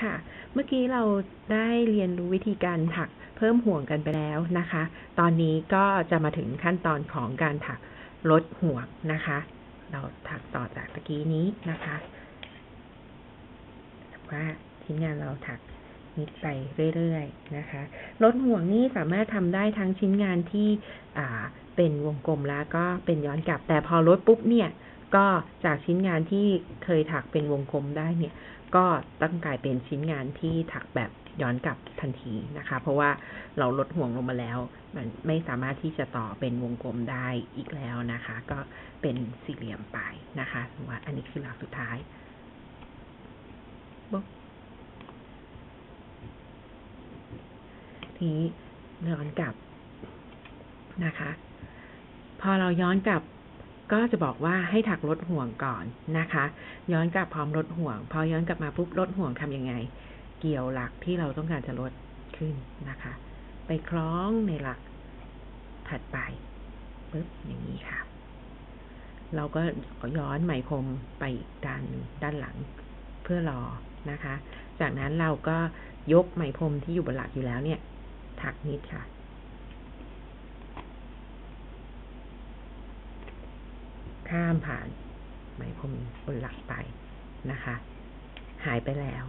ค่ะ เมื่อกี้เราได้เรียนรู้วิธีการถักเพิ่มห่วงกันไปแล้วนะคะ ตอนนี้ก็จะมาถึงขั้นตอนของการถักลดห่วงนะคะ เราถักต่อจากตะกี้นี้นะคะว่าชิ้นงานเราถักนิดไปเรื่อยๆนะคะลดห่วงนี้สามารถทำได้ทั้งชิ้นงานที่อ่าเป็นวงกลมแล้วก็เป็นย้อนกลับ แต่พอลดปุ๊บเนี่ย ก็จากชิ้นงานที่เคยถักเป็นวงกลมได้เนี่ย ก็ต้องกลายเป็นชิ้นงานที่ถักแบบย้อนกลับทันทีนะคะ เพราะว่าเราลดห่วงลงมาแล้ว มันไม่สามารถที่จะต่อเป็นวงกลมได้อีกแล้วนะคะ ก็เป็นสี่เหลี่ยมไปนะคะว่าอันนี้คือหลักสุดท้ายทีนี้ย้อนกลับนะคะ พอเราย้อนกลับ ก็จะบอกว่าให้ถักลดห่วงก่อนนะคะ ย้อนกลับพร้อมลดห่วง พอย้อนกลับมาปุ๊บลดห่วงทำยังไง เกี่ยวหลักที่เราต้องการจะลดขึ้นนะคะ ไปคล้องในหลักถัดไปปุ๊บอย่างนี้ค่ะ เราก็ย้อนไหมพรมไปด้านด้านหลังเพื่อรอนะคะ จากนั้นเราก็ยกไหมพรมที่อยู่บนหลักอยู่แล้วเนี่ย ถักนิดค่ะ ข้ามผ่านไหมพรมบนหลักไปนะคะ หายไปแล้ว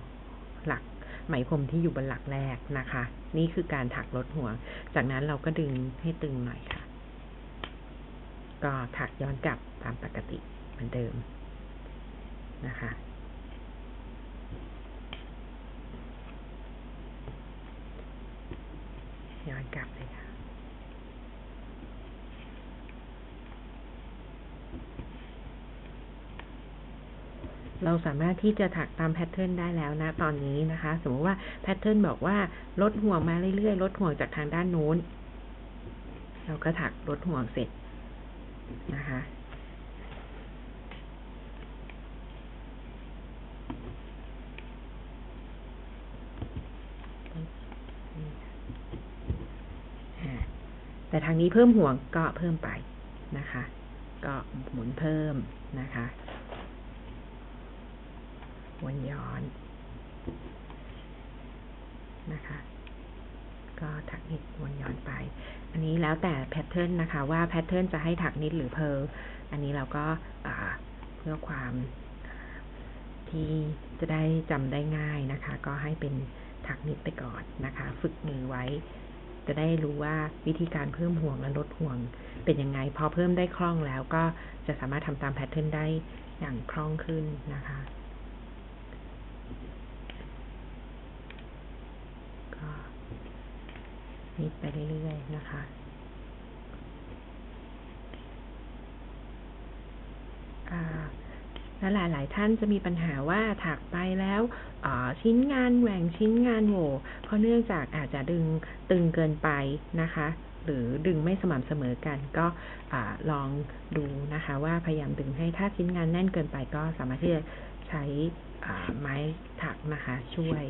หลักไหมพรมที่อยู่บนหลักแรกนะคะ นี่คือการถักลดห่วงจากนั้นเราก็ดึงให้ตึงหน่อยค่ะ ก็ถักย้อนกลับตามปกติเหมือนเดิมนะคะ ย้อนกลับเลยค่ะ เราสามารถที่จะถักตามแพทเทิร์นได้แล้วนะตอนนี้นะคะ สมมติว่าแพทเทิร์นบอกว่าลดห่วงมาเรื่อยๆลดห่วงจากทางด้านโน้น เราก็ถักลดห่วงเสร็จนะคะแต่ทางนี้เพิ่มห่วงก็เพิ่มไปนะคะ ก็หมุนเพิ่มนะคะ วนย้อนนะคะ ก็ถักนิดวนย้อนไป อันนี้แล้วแต่แพทเทิร์นนะคะ ว่าแพทเทิร์นจะให้ถักนิดหรือเพลอันนี้เราก็เพื่อความที่จะได้จำได้ง่ายนะคะ ก็ให้เป็นถักนิดไปก่อนนะคะ ฝึกมือไว้ จะได้รู้ว่าวิธีการเพิ่มห่วงและลดห่วง เป็นยังไง พอเพิ่มได้คล่องแล้วก็จะสามารถทำตามแพทเทิร์นได้อย่างคล่องขึ้นนะคะ ก็ นิดไปเรื่อยๆนะคะ และหลาย ๆ ท่านจะมีปัญหาว่าถักไปแล้วชิ้นงานแหว่งชิ้นงานโหวเพราะเนื่องจากอาจจะดึงตึงเกินไปนะคะ หรือดึงไม่สม่ำเสมอกันก็ลองดูนะคะ ว่าพยายามดึงให้ถ้าชิ้นงานแน่นเกินไปก็สามารถที่จะใช้ไม้ถักนะคะ ช่วย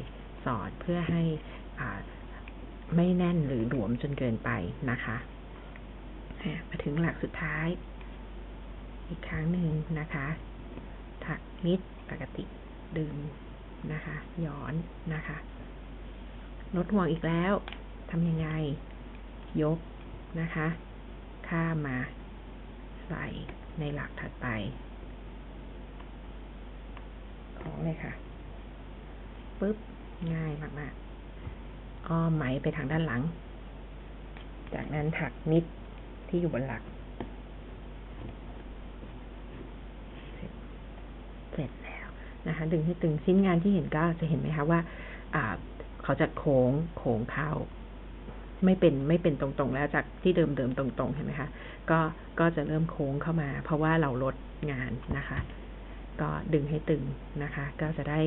สอดเพื่อให้ ไม่แน่นหรือหลวมจนเกินไปนะคะมาถึงหลักสุดท้าย อีกครั้งหนึ่งนะคะ ถักนิดปกติดึงนะคะ ย้อนนะคะลดห่วงอีกแล้วทำยังไง ยกนะคะ ข้ามา ใส่ในหลักถัดไปของเลยค่ะ ปึ๊บ ง่ายมาก ๆ อ้อมไหมไปทางด้านหลัง จากนั้นถักนิดที่อยู่บนหลัก เสร็จแล้วนะคะ ดึงให้ตึงชิ้นงานที่เห็นก็จะเห็นไหมคะว่า อ่า เขาจะโค้งโค้งเข้า ไม่เป็นไม่เป็นตรงๆ แล้วจากที่เดิมๆตรงๆเห็นไหมคะ ก็ก็จะเริ่มโค้งเข้ามา เพราะว่าเราลดงานนะคะก็ดึงให้ตึงนะคะ ก็จะได้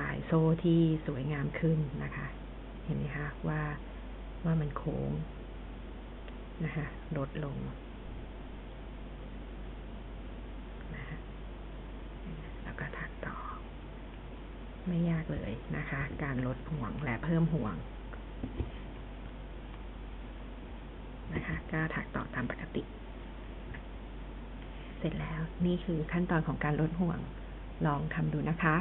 ลายโซ่ที่สวยงามขึ้นนะคะ เห็นไหมคะว่าว่ามันโค้งนะคะลดลงนะคะแล้วก็ถักต่อ ไม่ยากเลยนะคะ การลดห่วงและเพิ่มห่วงนะคะก็ถักต่อตามปกติ เสร็จแล้วนี่คือขั้นตอนของการลดห่วงลองทำดูนะคะ